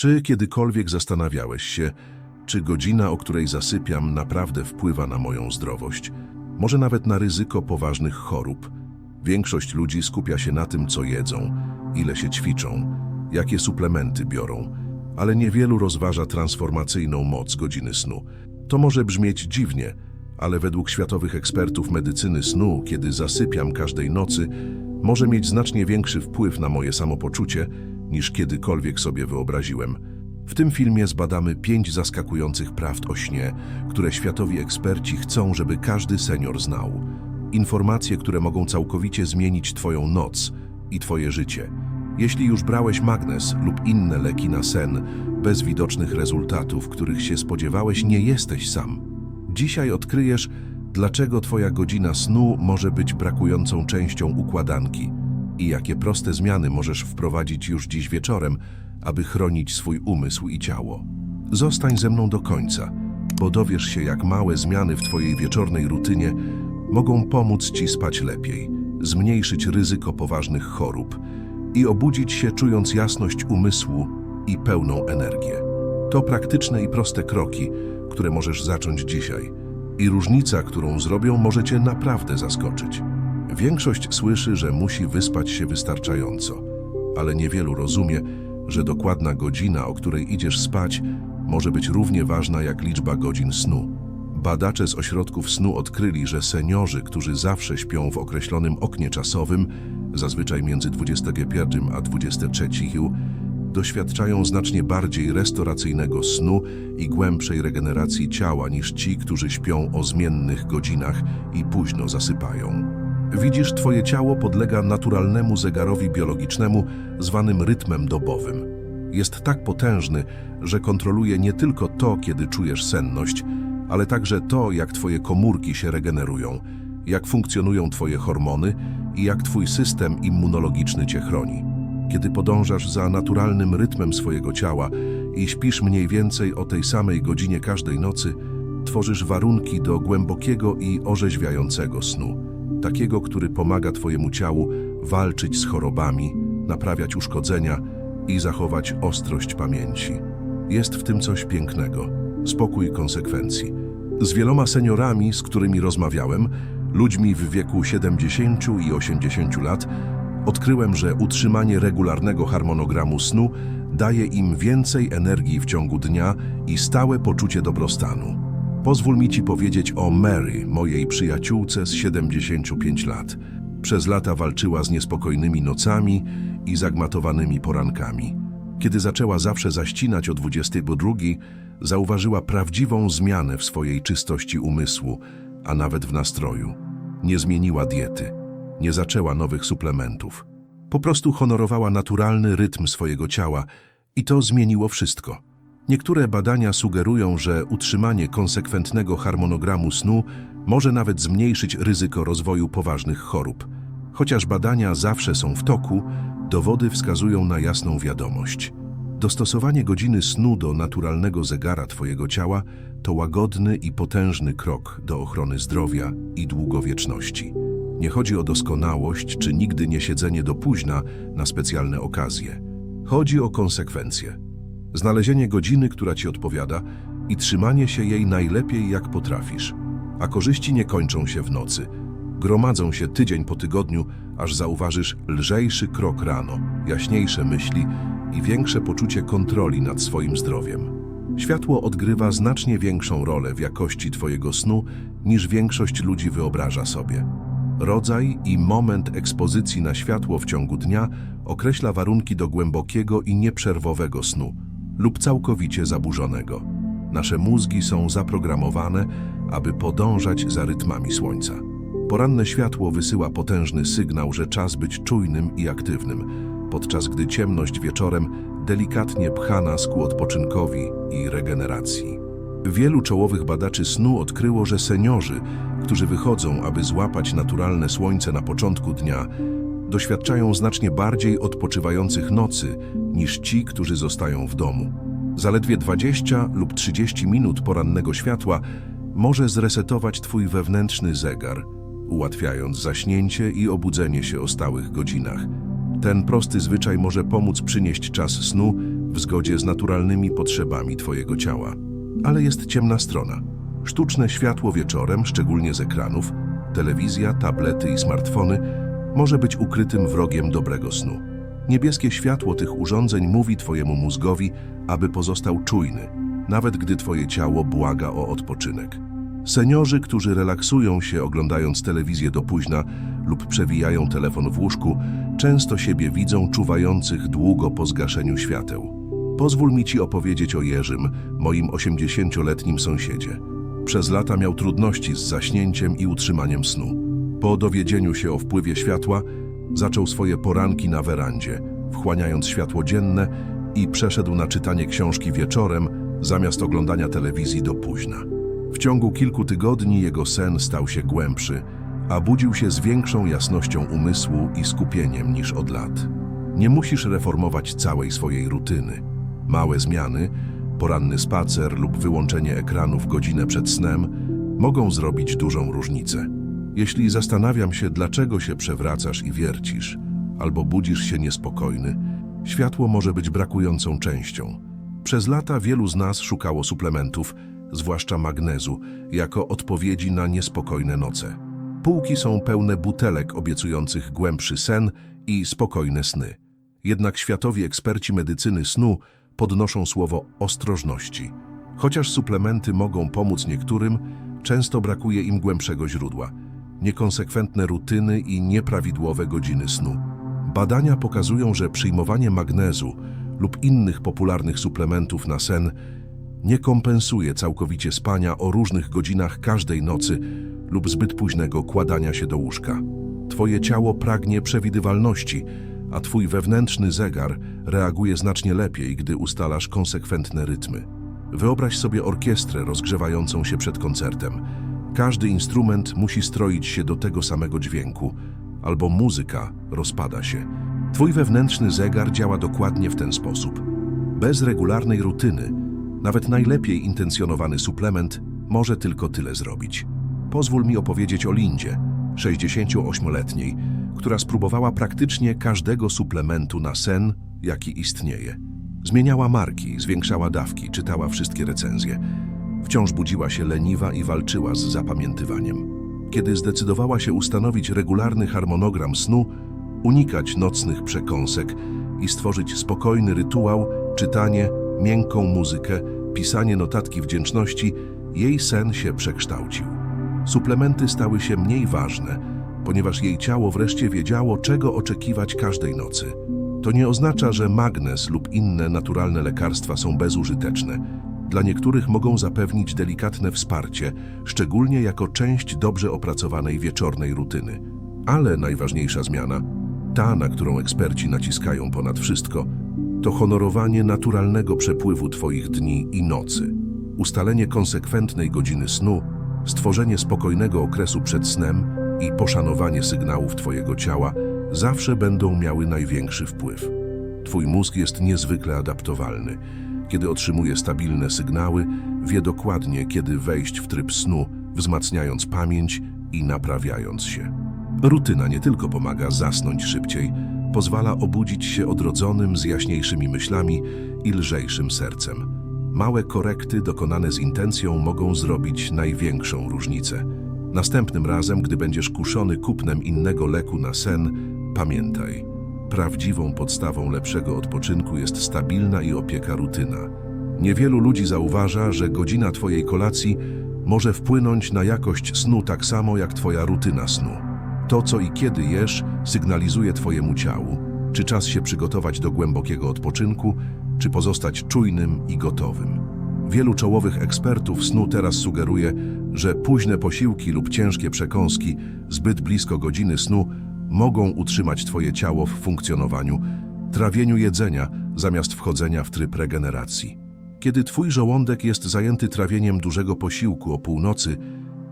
Czy kiedykolwiek zastanawiałeś się, czy godzina, o której zasypiam, naprawdę wpływa na moją zdrowość? Może nawet na ryzyko poważnych chorób? Większość ludzi skupia się na tym, co jedzą, ile się ćwiczą, jakie suplementy biorą, ale niewielu rozważa transformacyjną moc godziny snu. To może brzmieć dziwnie, ale według światowych ekspertów medycyny snu, kiedy zasypiam każdej nocy, może mieć znacznie większy wpływ na moje samopoczucie, niż kiedykolwiek sobie wyobraziłem. W tym filmie zbadamy pięć zaskakujących prawd o śnie, które światowi eksperci chcą, żeby każdy senior znał. Informacje, które mogą całkowicie zmienić Twoją noc i Twoje życie. Jeśli już brałeś magnes lub inne leki na sen, bez widocznych rezultatów, których się spodziewałeś, nie jesteś sam. Dzisiaj odkryjesz, dlaczego Twoja godzina snu może być brakującą częścią układanki i jakie proste zmiany możesz wprowadzić już dziś wieczorem, aby chronić swój umysł i ciało. Zostań ze mną do końca, bo dowiesz się, jak małe zmiany w Twojej wieczornej rutynie mogą pomóc Ci spać lepiej, zmniejszyć ryzyko poważnych chorób i obudzić się czując jasność umysłu i pełną energię. To praktyczne i proste kroki, które możesz zacząć dzisiaj. I różnica, którą zrobią, może Cię naprawdę zaskoczyć. Większość słyszy, że musi wyspać się wystarczająco, ale niewielu rozumie, że dokładna godzina, o której idziesz spać, może być równie ważna jak liczba godzin snu. Badacze z ośrodków snu odkryli, że seniorzy, którzy zawsze śpią w określonym oknie czasowym, zazwyczaj między 21 a 23, doświadczają znacznie bardziej restauracyjnego snu i głębszej regeneracji ciała niż ci, którzy śpią o zmiennych godzinach i późno zasypają. Widzisz, twoje ciało podlega naturalnemu zegarowi biologicznemu zwanym rytmem dobowym. Jest tak potężny, że kontroluje nie tylko to, kiedy czujesz senność, ale także to, jak twoje komórki się regenerują, jak funkcjonują twoje hormony i jak twój system immunologiczny cię chroni. Kiedy podążasz za naturalnym rytmem swojego ciała i śpisz mniej więcej o tej samej godzinie każdej nocy, tworzysz warunki do głębokiego i orzeźwiającego snu. Takiego, który pomaga twojemu ciału walczyć z chorobami, naprawiać uszkodzenia i zachować ostrość pamięci. Jest w tym coś pięknego. Spokój konsekwencji. Z wieloma seniorami, z którymi rozmawiałem, ludźmi w wieku 70 i 80 lat, odkryłem, że utrzymanie regularnego harmonogramu snu daje im więcej energii w ciągu dnia i stałe poczucie dobrostanu. Pozwól mi Ci powiedzieć o Mary, mojej przyjaciółce z 75 lat. Przez lata walczyła z niespokojnymi nocami i zagmatowanymi porankami. Kiedy zaczęła zawsze zaścinać o 22, zauważyła prawdziwą zmianę w swojej czystości umysłu, a nawet w nastroju. Nie zmieniła diety, nie zaczęła nowych suplementów. Po prostu honorowała naturalny rytm swojego ciała i to zmieniło wszystko. Niektóre badania sugerują, że utrzymanie konsekwentnego harmonogramu snu może nawet zmniejszyć ryzyko rozwoju poważnych chorób. Chociaż badania zawsze są w toku, dowody wskazują na jasną wiadomość. Dostosowanie godziny snu do naturalnego zegara Twojego ciała to łagodny i potężny krok do ochrony zdrowia i długowieczności. Nie chodzi o doskonałość czy nigdy nie siedzenie do późna na specjalne okazje. Chodzi o konsekwencje. Znalezienie godziny, która Ci odpowiada i trzymanie się jej najlepiej jak potrafisz. A korzyści nie kończą się w nocy. Gromadzą się tydzień po tygodniu, aż zauważysz lżejszy krok rano, jaśniejsze myśli i większe poczucie kontroli nad swoim zdrowiem. Światło odgrywa znacznie większą rolę w jakości Twojego snu niż większość ludzi wyobraża sobie. Rodzaj i moment ekspozycji na światło w ciągu dnia określa warunki do głębokiego i nieprzerwowego snu lub całkowicie zaburzonego. Nasze mózgi są zaprogramowane, aby podążać za rytmami słońca. Poranne światło wysyła potężny sygnał, że czas być czujnym i aktywnym, podczas gdy ciemność wieczorem delikatnie pcha nas ku odpoczynkowi i regeneracji. Wielu czołowych badaczy snu odkryło, że seniorzy, którzy wychodzą, aby złapać naturalne słońce na początku dnia, doświadczają znacznie bardziej odpoczywających nocy niż ci, którzy zostają w domu. Zaledwie 20 lub 30 minut porannego światła może zresetować Twój wewnętrzny zegar, ułatwiając zaśnięcie i obudzenie się o stałych godzinach. Ten prosty zwyczaj może pomóc przynieść czas snu w zgodzie z naturalnymi potrzebami Twojego ciała. Ale jest ciemna strona. Sztuczne światło wieczorem, szczególnie z ekranów, telewizja, tablety i smartfony, może być ukrytym wrogiem dobrego snu. Niebieskie światło tych urządzeń mówi Twojemu mózgowi, aby pozostał czujny, nawet gdy Twoje ciało błaga o odpoczynek. Seniorzy, którzy relaksują się oglądając telewizję do późna lub przewijają telefon w łóżku, często siebie widzą czuwających długo po zgaszeniu świateł. Pozwól mi Ci opowiedzieć o Jerzym, moim 80-letnim sąsiedzie. Przez lata miał trudności z zaśnięciem i utrzymaniem snu. Po dowiedzeniu się o wpływie światła, zaczął swoje poranki na werandzie, wchłaniając światło dzienne i przeszedł na czytanie książki wieczorem zamiast oglądania telewizji do późna. W ciągu kilku tygodni jego sen stał się głębszy, a budził się z większą jasnością umysłu i skupieniem niż od lat. Nie musisz reformować całej swojej rutyny. Małe zmiany, poranny spacer lub wyłączenie ekranów godzinę przed snem mogą zrobić dużą różnicę. Jeśli zastanawiam się, dlaczego się przewracasz i wiercisz, albo budzisz się niespokojny, światło może być brakującą częścią. Przez lata wielu z nas szukało suplementów, zwłaszcza magnezu, jako odpowiedzi na niespokojne noce. Półki są pełne butelek obiecujących głębszy sen i spokojne sny. Jednak światowi eksperci medycyny snu podnoszą słowo ostrożności. Chociaż suplementy mogą pomóc niektórym, często brakuje im głębszego źródła. Niekonsekwentne rutyny i nieprawidłowe godziny snu. Badania pokazują, że przyjmowanie magnezu lub innych popularnych suplementów na sen nie kompensuje całkowicie spania o różnych godzinach każdej nocy lub zbyt późnego kładania się do łóżka. Twoje ciało pragnie przewidywalności, a twój wewnętrzny zegar reaguje znacznie lepiej, gdy ustalasz konsekwentne rytmy. Wyobraź sobie orkiestrę rozgrzewającą się przed koncertem. Każdy instrument musi stroić się do tego samego dźwięku, albo muzyka rozpada się. Twój wewnętrzny zegar działa dokładnie w ten sposób. Bez regularnej rutyny, nawet najlepiej intencjonowany suplement może tylko tyle zrobić. Pozwól mi opowiedzieć o Lindzie, 68-letniej, która spróbowała praktycznie każdego suplementu na sen, jaki istnieje. Zmieniała marki, zwiększała dawki, czytała wszystkie recenzje. Wciąż budziła się leniwa i walczyła z zapamiętywaniem. Kiedy zdecydowała się ustanowić regularny harmonogram snu, unikać nocnych przekąsek i stworzyć spokojny rytuał, czytanie, miękką muzykę, pisanie notatki wdzięczności, jej sen się przekształcił. Suplementy stały się mniej ważne, ponieważ jej ciało wreszcie wiedziało, czego oczekiwać każdej nocy. To nie oznacza, że magnez lub inne naturalne lekarstwa są bezużyteczne. Dla niektórych mogą zapewnić delikatne wsparcie, szczególnie jako część dobrze opracowanej wieczornej rutyny. Ale najważniejsza zmiana, ta, na którą eksperci naciskają ponad wszystko, to honorowanie naturalnego przepływu Twoich dni i nocy, ustalenie konsekwentnej godziny snu, stworzenie spokojnego okresu przed snem i poszanowanie sygnałów Twojego ciała zawsze będą miały największy wpływ. Twój mózg jest niezwykle adaptowalny. Kiedy otrzymuje stabilne sygnały, wie dokładnie, kiedy wejść w tryb snu, wzmacniając pamięć i naprawiając się. Rutyna nie tylko pomaga zasnąć szybciej, pozwala obudzić się odrodzonym z jaśniejszymi myślami i lżejszym sercem. Małe korekty dokonane z intencją mogą zrobić największą różnicę. Następnym razem, gdy będziesz kuszony kupnem innego leku na sen, pamiętaj. Prawdziwą podstawą lepszego odpoczynku jest stabilna i opieka rutyna. Niewielu ludzi zauważa, że godzina Twojej kolacji może wpłynąć na jakość snu tak samo jak Twoja rutyna snu. To, co i kiedy jesz, sygnalizuje Twojemu ciału, czy czas się przygotować do głębokiego odpoczynku, czy pozostać czujnym i gotowym. Wielu czołowych ekspertów snu teraz sugeruje, że późne posiłki lub ciężkie przekąski zbyt blisko godziny snu mogą utrzymać Twoje ciało w funkcjonowaniu, trawieniu jedzenia zamiast wchodzenia w tryb regeneracji. Kiedy Twój żołądek jest zajęty trawieniem dużego posiłku o północy,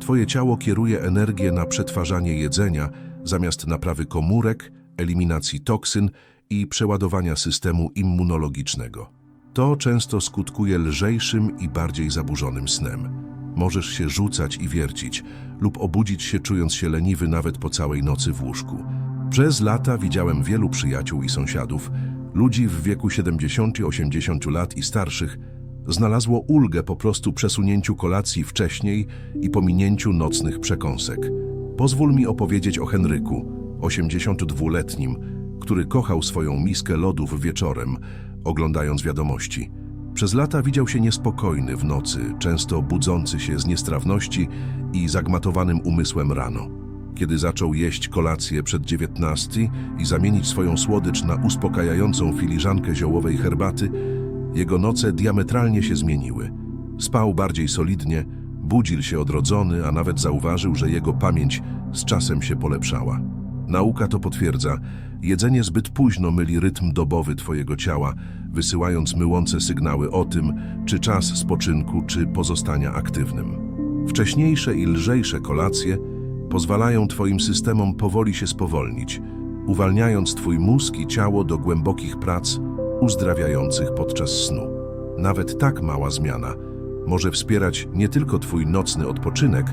Twoje ciało kieruje energię na przetwarzanie jedzenia zamiast naprawy komórek, eliminacji toksyn i przeładowania systemu immunologicznego. To często skutkuje lżejszym i bardziej zaburzonym snem. Możesz się rzucać i wiercić lub obudzić się czując się leniwy nawet po całej nocy w łóżku. Przez lata widziałem wielu przyjaciół i sąsiadów, ludzi w wieku 70-80 lat i starszych znalazło ulgę po prostu przesunięciu kolacji wcześniej i pominięciu nocnych przekąsek. Pozwól mi opowiedzieć o Henryku, 82-letnim, który kochał swoją miskę lodów wieczorem, oglądając wiadomości. Przez lata widział się niespokojny w nocy, często budzący się z niestrawności i zagmatowanym umysłem rano. Kiedy zaczął jeść kolację przed 19 i zamienić swoją słodycz na uspokajającą filiżankę ziołowej herbaty, jego noce diametralnie się zmieniły. Spał bardziej solidnie, budził się odrodzony, a nawet zauważył, że jego pamięć z czasem się polepszała. Nauka to potwierdza. Jedzenie zbyt późno myli rytm dobowy twojego ciała, wysyłając myłące sygnały o tym, czy czas spoczynku, czy pozostania aktywnym. Wcześniejsze i lżejsze kolacje pozwalają twoim systemom powoli się spowolnić, uwalniając twój mózg i ciało do głębokich prac uzdrawiających podczas snu. Nawet tak mała zmiana może wspierać nie tylko twój nocny odpoczynek,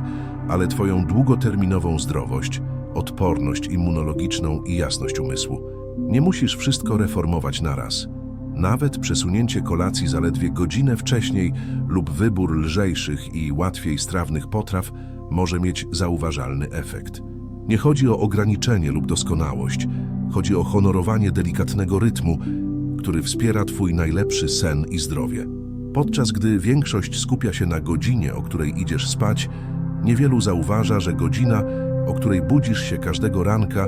ale twoją długoterminową zdrowość, odporność immunologiczną i jasność umysłu. Nie musisz wszystko reformować naraz. Nawet przesunięcie kolacji zaledwie godzinę wcześniej lub wybór lżejszych i łatwiej strawnych potraw może mieć zauważalny efekt. Nie chodzi o ograniczenie lub doskonałość, chodzi o honorowanie delikatnego rytmu, który wspiera Twój najlepszy sen i zdrowie. Podczas gdy większość skupia się na godzinie, o której idziesz spać, niewielu zauważa, że godzina, o której budzisz się każdego ranka,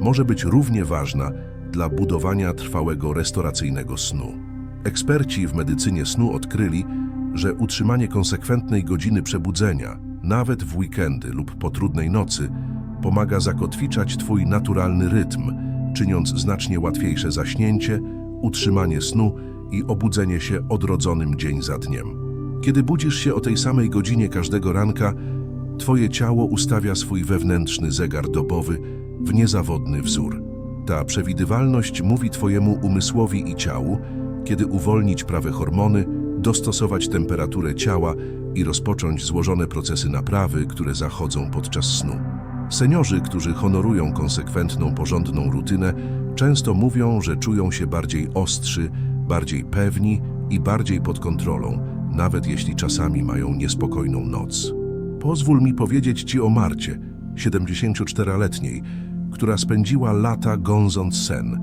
może być równie ważna dla budowania trwałego restauracyjnego snu. Eksperci w medycynie snu odkryli, że utrzymanie konsekwentnej godziny przebudzenia, nawet w weekendy lub po trudnej nocy, pomaga zakotwiczać Twój naturalny rytm, czyniąc znacznie łatwiejsze zaśnięcie, utrzymanie snu i obudzenie się odrodzonym dzień za dniem. Kiedy budzisz się o tej samej godzinie każdego ranka, Twoje ciało ustawia swój wewnętrzny zegar dobowy w niezawodny wzór. Ta przewidywalność mówi Twojemu umysłowi i ciału, kiedy uwolnić prawe hormony, dostosować temperaturę ciała i rozpocząć złożone procesy naprawy, które zachodzą podczas snu. Seniorzy, którzy honorują konsekwentną, porządną rutynę, często mówią, że czują się bardziej ostrzy, bardziej pewni i bardziej pod kontrolą, nawet jeśli czasami mają niespokojną noc. Pozwól mi powiedzieć Ci o Marcie, 74-letniej, która spędziła lata gąząc sen,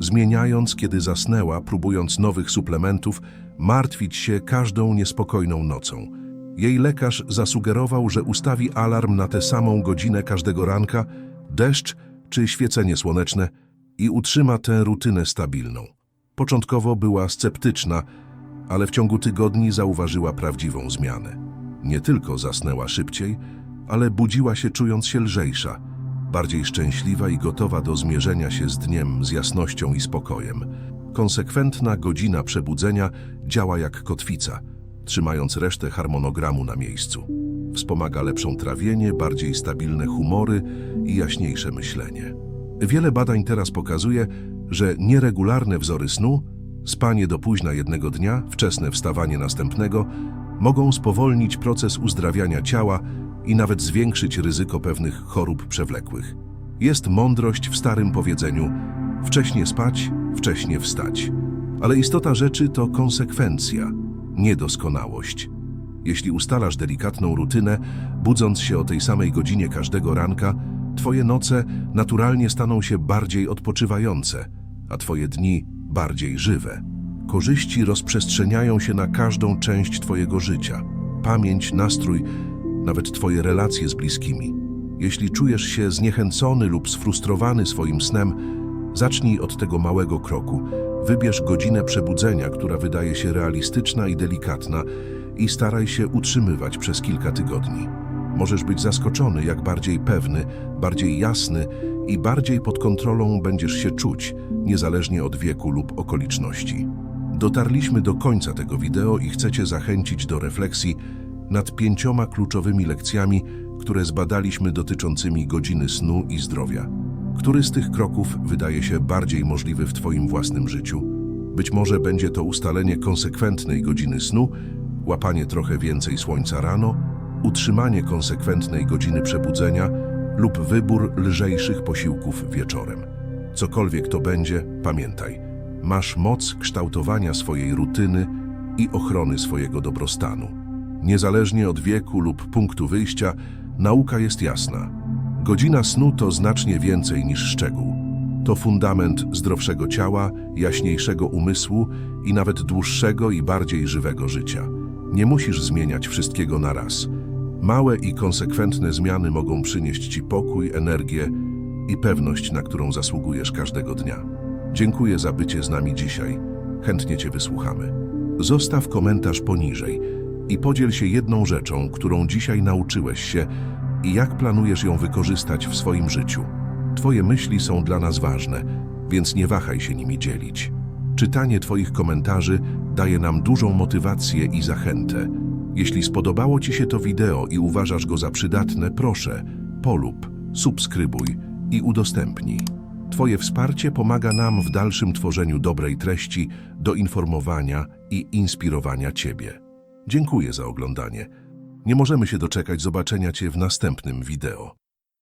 zmieniając, kiedy zasnęła, próbując nowych suplementów, martwić się każdą niespokojną nocą. Jej lekarz zasugerował, że ustawi alarm na tę samą godzinę każdego ranka, deszcz czy świecenie słoneczne i utrzyma tę rutynę stabilną. Początkowo była sceptyczna, ale w ciągu tygodni zauważyła prawdziwą zmianę. Nie tylko zasnęła szybciej, ale budziła się czując się lżejsza, bardziej szczęśliwa i gotowa do zmierzenia się z dniem z jasnością i spokojem. Konsekwentna godzina przebudzenia działa jak kotwica, trzymając resztę harmonogramu na miejscu. Wspomaga lepszą trawienie, bardziej stabilne humory i jaśniejsze myślenie. Wiele badań teraz pokazuje, że nieregularne wzory snu, spanie do późna jednego dnia, wczesne wstawanie następnego, mogą spowolnić proces uzdrawiania ciała i nawet zwiększyć ryzyko pewnych chorób przewlekłych. Jest mądrość w starym powiedzeniu: wcześnie spać, wcześnie wstać. Ale istota rzeczy to konsekwencja, niedoskonałość. Jeśli ustalasz delikatną rutynę, budząc się o tej samej godzinie każdego ranka, Twoje noce naturalnie staną się bardziej odpoczywające, a Twoje dni bardziej żywe. Korzyści rozprzestrzeniają się na każdą część Twojego życia. Pamięć, nastrój, nawet Twoje relacje z bliskimi. Jeśli czujesz się zniechęcony lub sfrustrowany swoim snem, zacznij od tego małego kroku. Wybierz godzinę przebudzenia, która wydaje się realistyczna i delikatna i staraj się utrzymywać przez kilka tygodni. Możesz być zaskoczony, jak bardziej pewny, bardziej jasny i bardziej pod kontrolą będziesz się czuć, niezależnie od wieku lub okoliczności. Dotarliśmy do końca tego wideo i chcę Cię zachęcić do refleksji nad pięcioma kluczowymi lekcjami, które zbadaliśmy dotyczącymi godziny snu i zdrowia. Który z tych kroków wydaje się bardziej możliwy w Twoim własnym życiu? Być może będzie to ustalenie konsekwentnej godziny snu, łapanie trochę więcej słońca rano, utrzymanie konsekwentnej godziny przebudzenia lub wybór lżejszych posiłków wieczorem. Cokolwiek to będzie, pamiętaj, masz moc kształtowania swojej rutyny i ochrony swojego dobrostanu. Niezależnie od wieku lub punktu wyjścia, nauka jest jasna. Godzina snu to znacznie więcej niż szczegół. To fundament zdrowszego ciała, jaśniejszego umysłu i nawet dłuższego i bardziej żywego życia. Nie musisz zmieniać wszystkiego na raz. Małe i konsekwentne zmiany mogą przynieść Ci pokój, energię i pewność, na którą zasługujesz każdego dnia. Dziękuję za bycie z nami dzisiaj. Chętnie Cię wysłuchamy. Zostaw komentarz poniżej i podziel się jedną rzeczą, którą dzisiaj nauczyłeś się i jak planujesz ją wykorzystać w swoim życiu. Twoje myśli są dla nas ważne, więc nie wahaj się nimi dzielić. Czytanie Twoich komentarzy daje nam dużą motywację i zachętę. Jeśli spodobało Ci się to wideo i uważasz go za przydatne, proszę, polub, subskrybuj i udostępnij. Twoje wsparcie pomaga nam w dalszym tworzeniu dobrej treści do informowania i inspirowania Ciebie. Dziękuję za oglądanie. Nie możemy się doczekać zobaczenia Cię w następnym wideo.